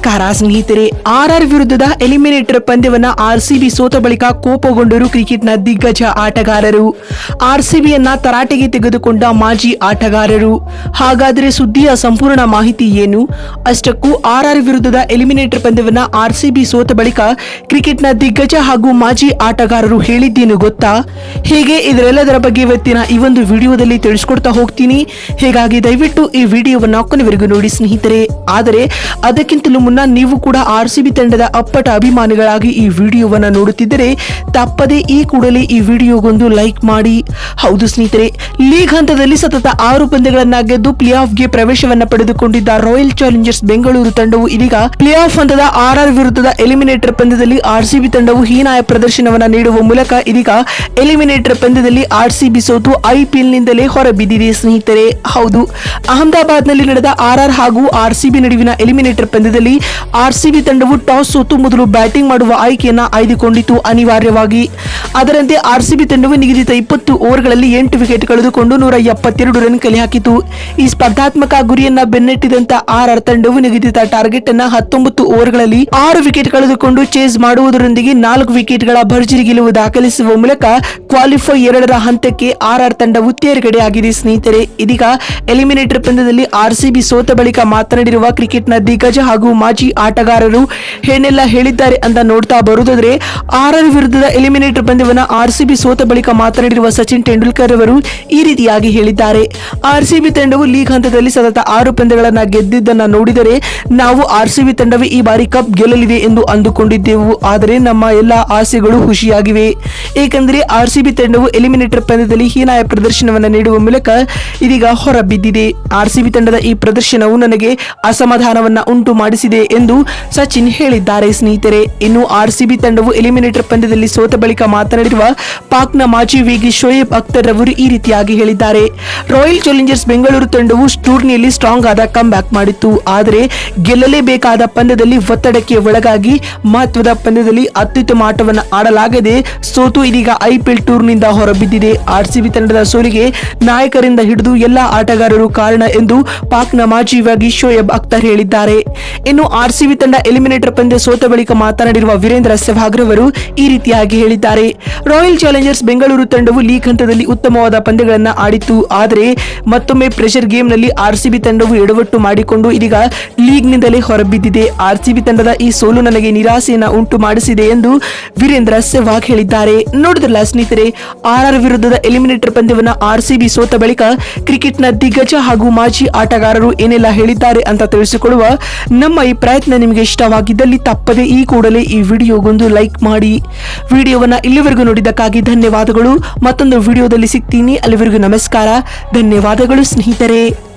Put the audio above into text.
ನಮಸ್ಕಾರ, ಸ್ನೇಹಿತರೆ. ಆರ್ ವಿರುದ್ಧದ ಎಲಿಮಿನೇಟರ್ ಪಂದ್ಯವನ್ನ ಆರ್ಸಿಬಿ ಸೋತ ಬಳಿಕ ಕೋಪಗೊಂಡರು ಕ್ರಿಕೆಟ್ನ ದಿಗ್ಗಜ ಆಟಗಾರರು. ಆರ್ಸಿಬಿಯನ್ನ ತರಾಟೆಗೆ ತೆಗೆದುಕೊಂಡ ಮಾಜಿ ಆಟಗಾರರು. ಹಾಗಾದರೆ ಸುದ್ದಿಯ ಸಂಪೂರ್ಣ ಮಾಹಿತಿ ಏನು? ಅಷ್ಟಕ್ಕೂ ಆರ್ ಆರ್ ವಿರುದ್ಧದ ಎಲಿಮಿನೇಟರ್ ಪಂದ್ಯವನ್ನ ಆರ್ಸಿಬಿ ಸೋತ ಬಳಿಕ ಕ್ರಿಕೆಟ್ನ ದಿಗ್ಗಜ ಹಾಗೂ ಮಾಜಿ ಆಟಗಾರರು ಹೇಳಿದ್ದೇನು ಗೊತ್ತಾ? ಹೇಗೆ? ಇದರೆಲ್ಲದರ ಬಗ್ಗೆ ಇವತ್ತಿನ ಈ ಒಂದು ವಿಡಿಯೋದಲ್ಲಿ ತಿಳಿಸ್ಕೊಡ್ತಾ ಹೋಗ್ತೀನಿ. ಹೀಗಾಗಿ ದಯವಿಟ್ಟು ಈ ವಿಡಿಯೋವನ್ನು ಕೊನೆವರೆಗೂ ನೋಡಿ ಸ್ನೇಹಿತರೆ. ಆದರೆ ಅದಕ್ಕಿಂತಲೂ ಮುನ್ನ ನೀವು ಕೂಡ ಆರ್ ಸಿ ಬಿ ತಂಡದ ಅಪ್ಪಟ ಅಭಿಮಾನಿಗಳಾಗಿ ಈ ವಿಡಿಯೋವನ್ನು ನೋಡುತ್ತಿದ್ದರೆ ತಪ್ಪದೆ ಈ ಕೂಡಲೇ ಈ ವಿಡಿಯೋಗೊಂದು ಲೈಕ್ ಮಾಡಿ. ಹೌದು ಸ್ನೇಹಿತರೆ, ಲೀಗ್ ಹಂತದಲ್ಲಿ ಸತತ ಆರು ಪಂದ್ಯಗಳನ್ನ ಗೆದ್ದು ಪ್ಲೇ ಆಫ್ಗೆ ಪ್ರವೇಶವನ್ನ ಪಡೆದುಕೊಂಡಿದ್ದ ರಾಯಲ್ ಚಾಲೆಂಜರ್ಸ್ ಬೆಂಗಳೂರು ತಂಡವು ಇದೀಗ ಪ್ಲೇ ಆಫ್ ಹಂತದ ಆರ್ ಆರ್ ವಿರುದ್ಧದ ಎಲಿಮಿನೇಟರ್ ಪಂದ್ಯದಲ್ಲಿ ಆರ್ ಸಿಬಿ ತಂಡವು ಹೀನಾಯ ಪ್ರದರ್ಶನವನ್ನ ನೀಡುವ ಮೂಲಕ ಇದೀಗ ಎಲಿಮಿನೇಟರ್ ಪಂದ್ಯದಲ್ಲಿ ಆರ್ ಸಿ ಬಿ ಸೋತು ಐಪಿಎಲ್ ನಿಂದಲೇ ಹೊರಬಿದ್ದಿದೆ ಸ್ನೇಹಿತರೆ. ಹೌದು, ಅಹಮದಾಬಾದ್ನಲ್ಲಿ ನಡೆದ ಆರ್ ಆರ್ ಹಾಗೂ ಆರ್ ಸಿಬಿ ನಡುವಿನ ಎಲಿಮಿನೇಟರ್ ಪಂದ್ಯದಲ್ಲಿ ಆರ್ ಸಿ ತಂಡವು ಟಾಸ್ ಸೋತು ಮೊದಲು ಬ್ಯಾಟಿಂಗ್ ಮಾಡುವ ಆಯ್ಕೆಯನ್ನು ಆಯ್ದುಕೊಂಡಿತು ಅನಿವಾರ್ಯವಾಗಿ. ಅದರಂತೆ ಆರ್ಸಿಬಿ ತಂಡವು ನಿಗದಿತ ಇಪ್ಪತ್ತು ಓವರ್ಗಳಲ್ಲಿ ಎಂಟು ವಿಕೆಟ್ ಕಳೆದುಕೊಂಡು ನೂರ ಎಪ್ಪತ್ತೆರಡು ರನ್ ಕಲೆ ಹಾಕಿತು. ಈ ಸ್ಪರ್ಧಾತ್ಮಕ ಗುರಿಯನ್ನ ಬೆನ್ನಟ್ಟಿದಂತ ಆರ್ ಆರ್ ತಂಡವು ನಿಗದಿತ ಟಾರ್ಗೆಟ್ ಅನ್ನ ಹತ್ತೊಂಬತ್ತು ಓವರ್ಗಳಲ್ಲಿ ಆರು ವಿಕೆಟ್ ಕಳೆದುಕೊಂಡು ಚೇಸ್ ಮಾಡುವುದರೊಂದಿಗೆ ನಾಲ್ಕು ವಿಕೆಟ್ಗಳ ಭರ್ಜರಿ ಗೆಲುವು ದಾಖಲಿಸುವ ಮೂಲಕ ಕ್ವಾಲಿಫೈ ಎರಡರ ಹಂತಕ್ಕೆ ಆರ್ ಆರ್ ತಂಡವು ತೇರ್ಗಡೆಯಾಗಿದೆ ಸ್ನೇಹಿತರೆ. ಇದೀಗ ಎಲಿಮಿನೇಟರ್ ಪಂದ್ಯದಲ್ಲಿ ಆರ್ಸಿಬಿ ಸೋತ ಬಳಿಕ ಮಾತನಾಡಿರುವ ಕ್ರಿಕೆಟ್ನ ದಿಗ್ಗಜ ಹಾಗೂ ಮಾಜಿ ಆಟಗಾರರು ಏನೆಲ್ಲ ಹೇಳಿದ್ದಾರೆ ಅಂತ ನೋಡ್ತಾ ಬರುವುದಾದ್ರೆ ಆರ್ ಆರ್ ವಿರುದ್ಧದ ಎಲಿಮಿನೇಟರ್ ಪಂದ್ಯವನ್ನು ಆರ್ ಸಿ ಬಿ ಸೋತ ಬಳಿಕ ಮಾತನಾಡಿರುವ ಸಚಿನ್ ತೆಂಡೂಲ್ಕರ್ ಅವರು ಈ ರೀತಿಯಾಗಿ ಹೇಳಿದ್ದಾರೆ. ಆರ್ ಸಿ ಬಿ ತಂಡವು ಲೀಗ್ ಹಂತದಲ್ಲಿ ಸತತ ಆರು ಪಂದ್ಯಗಳನ್ನು ಗೆದ್ದಿದ್ದನ್ನು ನೋಡಿದರೆ, ನಾವು ಆರ್ ಸಿ ಬಿ ತಂಡವೇ ಈ ಬಾರಿ ಕಪ್ ಗೆಲ್ಲಲಿದೆ ಎಂದು ಅಂದುಕೊಂಡಿದ್ದೆವು. ಆದರೆ ನಮ್ಮ ಎಲ್ಲ ಆಸೆಗಳು ಖುಷಿಯಾಗಿವೆ ಏಕೆಂದರೆ ಆರ್ ಸಿ ಬಿ ತಂಡವು ಎಲಿಮಿನೇಟರ್ ಪಂದ್ಯದಲ್ಲಿ ಹೀನಾಯ ಪ್ರದರ್ಶನವನ್ನು ನೀಡುವ ಮೂಲಕ ಇದೀಗ ಹೊರಬಿದ್ದಿದೆ. ಆರ್ ಸಿ ಬಿ ತಂಡದ ಈ ಪ್ರದರ್ಶನವು ನನಗೆ ಅಸಮಾಧಾನವನ್ನು ಉಂಟು ಮಾಡಿಸಿದೆ ಎಂದು ಸಚಿನ್ ಹೇಳಿದ್ದಾರೆ. ಸ್ನೇಹಿತರೆ, ಇನ್ನು ಆರ್ಸಿಬಿ ತಂಡವು ಎಲಿಮಿನೇಟರ್ ಪಂದ್ಯದಲ್ಲಿ ಸೋತ ಬಳಿಕ ಮಾತನಾಡಿರುವ ಪಾಕ್ನ ಮಾಜಿ ವೇಗಿ ಶೋಯಬ್ ಅಖ್ತರ್ ರವರು ಈ ರೀತಿಯಾಗಿ ಹೇಳಿದ್ದಾರೆ. ರಾಯಲ್ ಚಾಲೆಂಜರ್ಸ್ ಬೆಂಗಳೂರು ತಂಡವು ಟೂರ್ನಿಯಲ್ಲಿ ಸ್ಟ್ರಾಂಗ್ ಆದ ಕಮ್ ಬ್ಯಾಕ್ ಮಾಡಿತ್ತು. ಆದರೆ, ಗೆಲ್ಲಲೇಬೇಕಾದ ಪಂದ್ಯದಲ್ಲಿ ಒತ್ತಡಕ್ಕೆ ಒಳಗಾಗಿ ಮಹತ್ವದ ಪಂದ್ಯದಲ್ಲಿ ಅತ್ಯುತ್ತಮ ಆಟವನ್ನು ಆಡಲಾಗದೆ ಸೋತು ಇದೀಗ ಐಪಿಎಲ್ ಟೂರ್ನಿಂದ ಹೊರಬಿದ್ದಿದೆ. ಆರ್ಸಿಬಿ ತಂಡದ ಸೋಲಿಗೆ ನಾಯಕರಿಂದ ಹಿಡಿದು ಎಲ್ಲಾ ಆಟಗಾರರು ಕಾರಣ ಎಂದು ಪಾಕ್ನ ಮಾಜಿ ವಾಗಿ ಶೋಯಬ್ ಅಖ್ತರ್ ಹೇಳಿದ್ದಾರೆ. ಇನ್ನು ಆರ್ಸಿಬಿ ತಂಡ ಎಲಿಮಿನೇಟರ್ ಪಂದ್ಯ ಸೋತ ಬಳಿಕ ಮಾತನಾಡಿರುವ ವೀರೇಂದ್ರ ಸೆಹ್ವಾಗ್ ರವರು ಈ ರೀತಿಯಾಗಿ ಹೇಳಿದ್ದಾರೆ. ರಾಯಲ್ ಚಾಲೆಂಜರ್ಸ್ ಬೆಂಗಳೂರು ತಂಡವು ಲೀಗ್ ಹಂತದಲ್ಲಿ ಉತ್ತಮವಾದ ಪಂದ್ಯಗಳನ್ನು ಆಡಿತ್ತು. ಆದರೆ ಮತ್ತೊಮ್ಮೆ ಪ್ರೆಷರ್ ಗೇಮ್ನಲ್ಲಿ ಆರ್ಸಿಬಿ ತಂಡವು ಎಡವಟ್ಟು ಮಾಡಿಕೊಂಡು ಇದೀಗ ಲೀಗ್ನಿಂದಲೇ ಹೊರಬಿದ್ದಿದೆ. ಆರ್ಸಿಬಿ ತಂಡದ ಈ ಸೋಲು ನನಗೆ ನಿರಾಸೆಯನ್ನು ಉಂಟು ಮಾಡಿಸಿದೆ ಎಂದು ವೀರೇಂದ್ರ ಸೆಹ್ವಾಗ್ ಹೇಳಿದ್ದಾರೆ. ನೋಡಿದ್ರಲ್ಲ ಸ್ನೇಹಿತರೆ, ಆರ್ಆರ್ ಆರ್ ವಿರುದ್ಧದ ಎಲಿಮಿನೇಟರ್ ಪಂದ್ಯವನ್ನ ಆರ್ಸಿಬಿ ಸೋತ ಬಳಿಕ ಕ್ರಿಕೆಟ್ನ ದಿಗ್ಗಜ ಹಾಗೂ ಮಾಜಿ ಆಟಗಾರರು ಏನೆಲ್ಲ ಹೇಳಿದ್ದಾರೆ ಅಂತ ತಿಳಿಸಿಕೊಳ್ಳುವ ನಮ್ಮ ಈ ಪ್ರಯತ್ನ ನಿಮಗೆ ಇಷ್ಟವಾಗಿದ್ದಲ್ಲಿ ತಪ್ಪದೆ ಈ ಕೂಡಲೇ ಈ ವಿಡಿಯೋಗೊಂದು ಲೈಕ್ ಮಾಡಿ. ವಿಡಿಯೋವನ್ನು ಇಲ್ಲಿವರೆಗೂ ನೋಡಿದ್ದಕ್ಕಾಗಿ ಧನ್ಯವಾದಗಳು. ಮತ್ತೊಂದು ವಿಡಿಯೋದಲ್ಲಿ ಸಿಗ್ತೀನಿ. ಅಲ್ಲಿವರೆಗೂ ನಮಸ್ಕಾರ. ಧನ್ಯವಾದಗಳು ಸ್ನೇಹಿತರೆ.